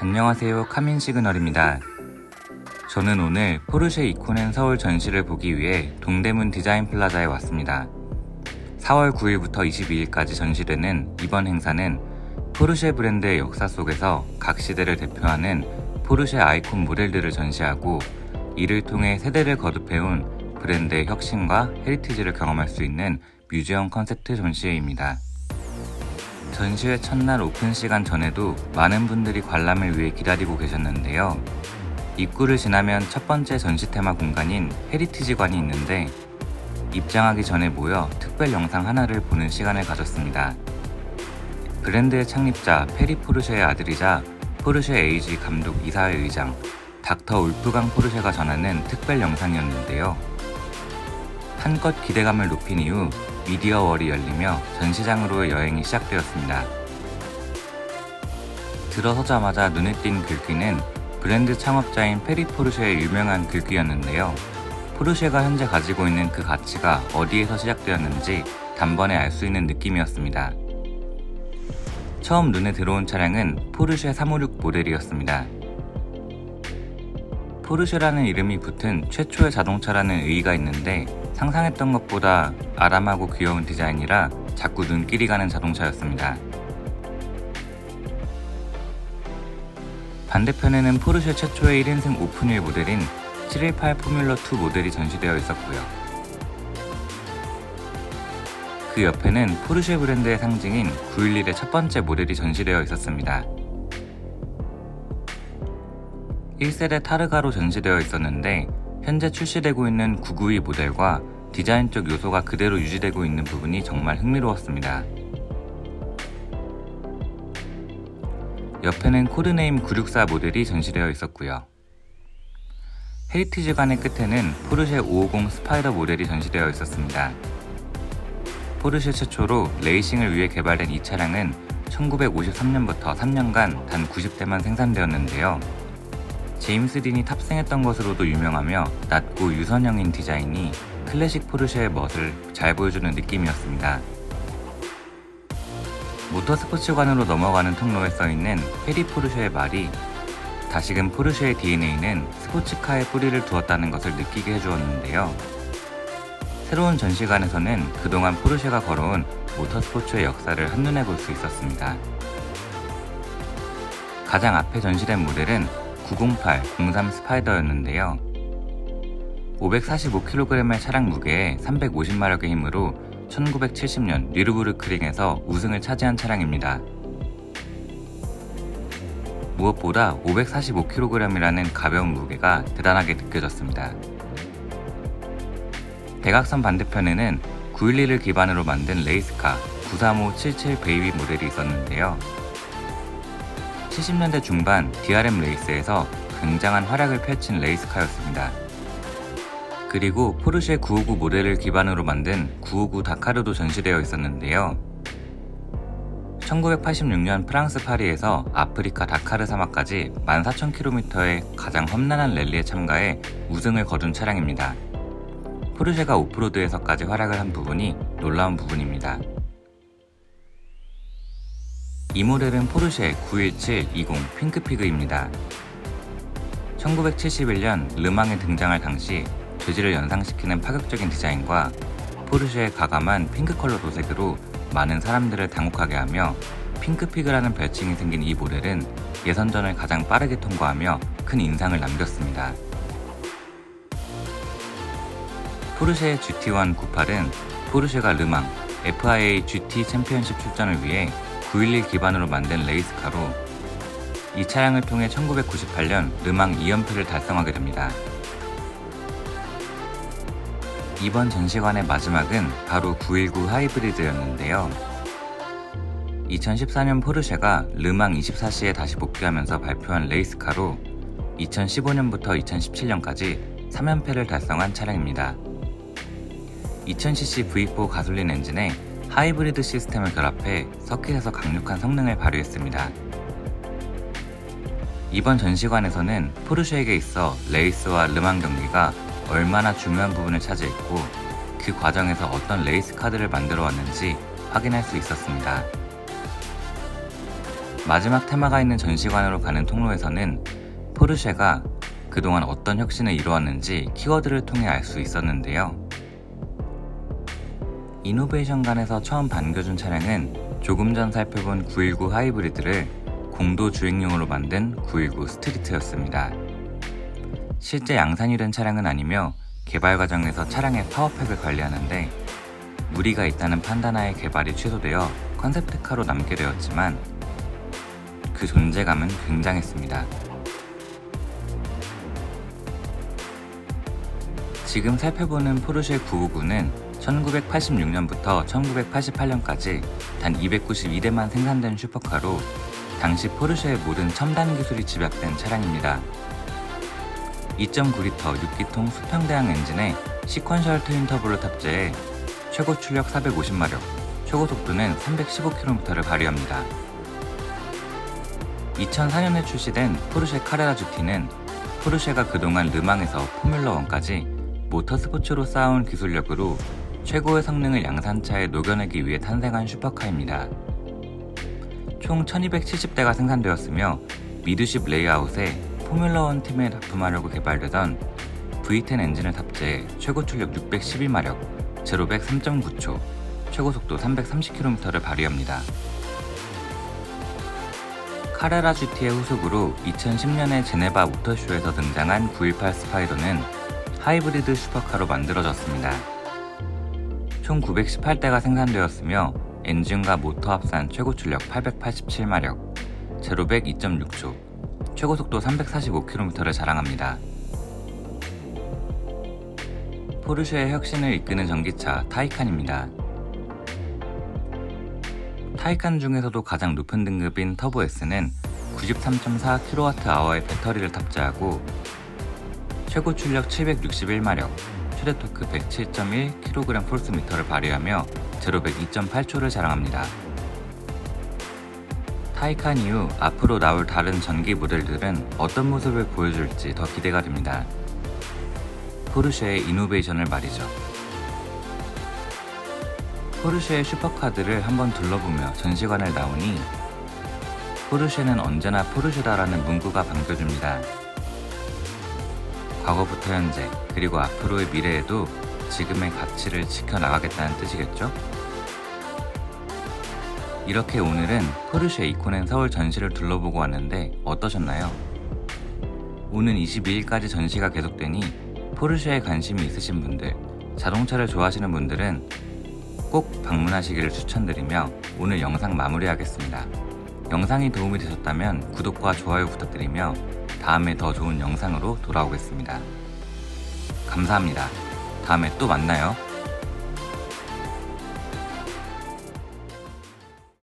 안녕하세요. 카민 시그널입니다. 저는 오늘 포르쉐 이코넨 서울 전시를 보기 위해 동대문 디자인 플라자에 왔습니다. 4월 9일부터 22일까지 전시되는 이번 행사는 포르쉐 브랜드의 역사 속에서 각 시대를 대표하는 포르쉐 아이콘 모델들을 전시하고 이를 통해 세대를 거듭해온 브랜드의 혁신과 헤리티지를 경험할 수 있는 뮤지엄 컨셉트 전시회입니다. 전시회 첫날 오픈 시간 전에도 많은 분들이 관람을 위해 기다리고 계셨는데요. 입구를 지나면 첫 번째 전시 테마 공간인 헤리티지관이 있는데 입장하기 전에 모여 특별 영상 하나를 보는 시간을 가졌습니다. 브랜드의 창립자 페리 포르쉐의 아들이자 포르쉐 에이지 감독 이사회 의장 닥터 울프강 포르쉐가 전하는 특별 영상이었는데요. 한껏 기대감을 높인 이후 미디어월이 열리며 전시장으로의 여행이 시작되었습니다. 들어서자마자 눈에 띈 글귀는 브랜드 창업자인 페리 포르쉐의 유명한 글귀였는데요. 포르쉐가 현재 가지고 있는 그 가치가 어디에서 시작되었는지 단번에 알 수 있는 느낌이었습니다. 처음 눈에 들어온 차량은 포르쉐 356 모델이었습니다. 포르쉐라는 이름이 붙은 최초의 자동차라는 의의가 있는데 상상했던 것보다 아람하고 귀여운 디자인이라 자꾸 눈길이 가는 자동차였습니다. 반대편에는 포르쉐 최초의 1인승 오픈휠 모델인 718 포뮬러2 모델이 전시되어 있었고요. 그 옆에는 포르쉐 브랜드의 상징인 911의 첫 번째 모델이 전시되어 있었습니다. 1세대 타르가로 전시되어 있었는데 현재 출시되고 있는 992 모델과 디자인적 요소가 그대로 유지되고 있는 부분이 정말 흥미로웠습니다. 옆에는 코드네임 964 모델이 전시되어 있었고요. 헤리티지관의 끝에는 포르쉐 550 스파이더 모델이 전시되어 있었습니다. 포르쉐 최초로 레이싱을 위해 개발된 이 차량은 1953년부터 3년간 단 90대만 생산되었는데요. 제임스 딘이 탑승했던 것으로도 유명하며 낮고 유선형인 디자인이 클래식 포르쉐의 멋을 잘 보여주는 느낌이었습니다. 모터스포츠관으로 넘어가는 통로에 써있는 페리 포르쉐의 말이 다시금 포르쉐의 DNA는 스포츠카에 뿌리를 두었다는 것을 느끼게 해주었는데요. 새로운 전시관에서는 그동안 포르쉐가 걸어온 모터스포츠의 역사를 한눈에 볼 수 있었습니다. 가장 앞에 전시된 모델은 908 03 스파이더였는데요. 545kg의 차량 무게에 350마력의 힘으로 1970년 뉴르부르크링에서 우승을 차지한 차량입니다. 무엇보다 545kg이라는 가벼운 무게가 대단하게 느껴졌습니다. 대각선 반대편에는 911을 기반으로 만든 레이스카 93577 베이비 모델이 있었는데요. 70년대 중반 DRM 레이스에서 굉장한 활약을 펼친 레이스카였습니다. 그리고 포르쉐 959 모델을 기반으로 만든 959 다카르도 전시되어 있었는데요. 1986년 프랑스 파리에서 아프리카 다카르 사막까지 14,000km의 가장 험난한 랠리에 참가해 우승을 거둔 차량입니다. 포르쉐가 오프로드에서까지 활약을 한 부분이 놀라운 부분입니다. 이 모델은 포르쉐 917-20 핑크피그입니다. 1971년 르망에 등장할 당시 재질을 연상시키는 파격적인 디자인과 포르쉐의 가감한 핑크 컬러 도색으로 많은 사람들을 당혹하게 하며 핑크피그라는 별칭이 생긴 이 모델은 예선전을 가장 빠르게 통과하며 큰 인상을 남겼습니다. 포르쉐의 GT1 98은 포르쉐가 르망 FIA GT 챔피언십 출전을 위해 911 기반으로 만든 레이스카로 이 차량을 통해 1998년 르망 2연패를 달성하게 됩니다. 이번 전시관의 마지막은 바로 919 하이브리드였는데요. 2014년 포르쉐가 르망 24시에 다시 복귀하면서 발표한 레이스카로 2015년부터 2017년까지 3연패를 달성한 차량입니다. 2000cc V4 가솔린 엔진에 하이브리드 시스템을 결합해 서킷에서 강력한 성능을 발휘했습니다. 이번 전시관에서는 포르쉐에게 있어 레이스와 르망 경기가 얼마나 중요한 부분을 차지했고 그 과정에서 어떤 레이스 카드를 만들어 왔는지 확인할 수 있었습니다. 마지막 테마가 있는 전시관으로 가는 통로에서는 포르쉐가 그동안 어떤 혁신을 이루었는지 키워드를 통해 알 수 있었는데요. 이노베이션관에서 처음 반겨준 차량은 조금 전 살펴본 919 하이브리드를 공도 주행용으로 만든 919 스트리트였습니다. 실제 양산이 된 차량은 아니며 개발 과정에서 차량의 파워팩을 관리하는데 무리가 있다는 판단하에 개발이 취소되어 컨셉트카로 남게 되었지만 그 존재감은 굉장했습니다. 지금 살펴보는 포르쉐 959는 1986년부터 1988년까지 단 292대만 생산된 슈퍼카로 당시 포르쉐의 모든 첨단 기술이 집약된 차량입니다. 2.9L 6기통 수평대항 엔진에 시퀀셜 트윈 터보를 탑재해 최고 출력 450마력, 최고 속도는 315km를 발휘합니다. 2004년에 출시된 포르쉐 카레라 GT는 포르쉐가 그동안 르망에서 포뮬러1까지 모터스포츠로 쌓아온 기술력으로 최고의 성능을 양산차에 녹여내기 위해 탄생한 슈퍼카입니다. 총 1270대가 생산되었으며 미드십 레이아웃에 포뮬러1 팀에 납품하려고 개발되던 V10 엔진을 탑재해 최고 출력 612마력, 제로백 3.9초, 최고 속도 330km를 발휘합니다. 카레라 GT의 후속으로 2010년에 제네바 모터쇼에서 등장한 918 스파이더는 하이브리드 슈퍼카로 만들어졌습니다. 총 918대가 생산되었으며 엔진과 모터 합산 최고 출력 887마력, 제로백 2.6초, 최고 속도 345km를 자랑합니다. 포르쉐의 혁신을 이끄는 전기차 타이칸입니다. 타이칸 중에서도 가장 높은 등급인 터보 S는 93.4kWh의 배터리를 탑재하고 최고 출력 761마력, 최대 토크 107.1kgm/m를 발휘하며 제로백 2.8초를 자랑합니다. 타이칸 이후 앞으로 나올 다른 전기 모델들은 어떤 모습을 보여줄지 더 기대가 됩니다. 포르쉐의 이노베이션을 말이죠. 포르쉐의 슈퍼카들을 한번 둘러보며 전시관을 나오니 포르쉐는 언제나 포르쉐다라는 문구가 반겨줍니다. 과거부터 현재 그리고 앞으로의 미래에도 지금의 가치를 지켜나가겠다는 뜻이겠죠? 이렇게 오늘은 포르쉐 이코넨 서울 전시를 둘러보고 왔는데 어떠셨나요? 오는 22일까지 전시가 계속되니 포르쉐에 관심이 있으신 분들, 자동차를 좋아하시는 분들은 꼭 방문하시기를 추천드리며 오늘 영상 마무리하겠습니다. 영상이 도움이 되셨다면 구독과 좋아요 부탁드리며 다음에 더 좋은 영상으로 돌아오겠습니다. 감사합니다. 다음에 또 만나요.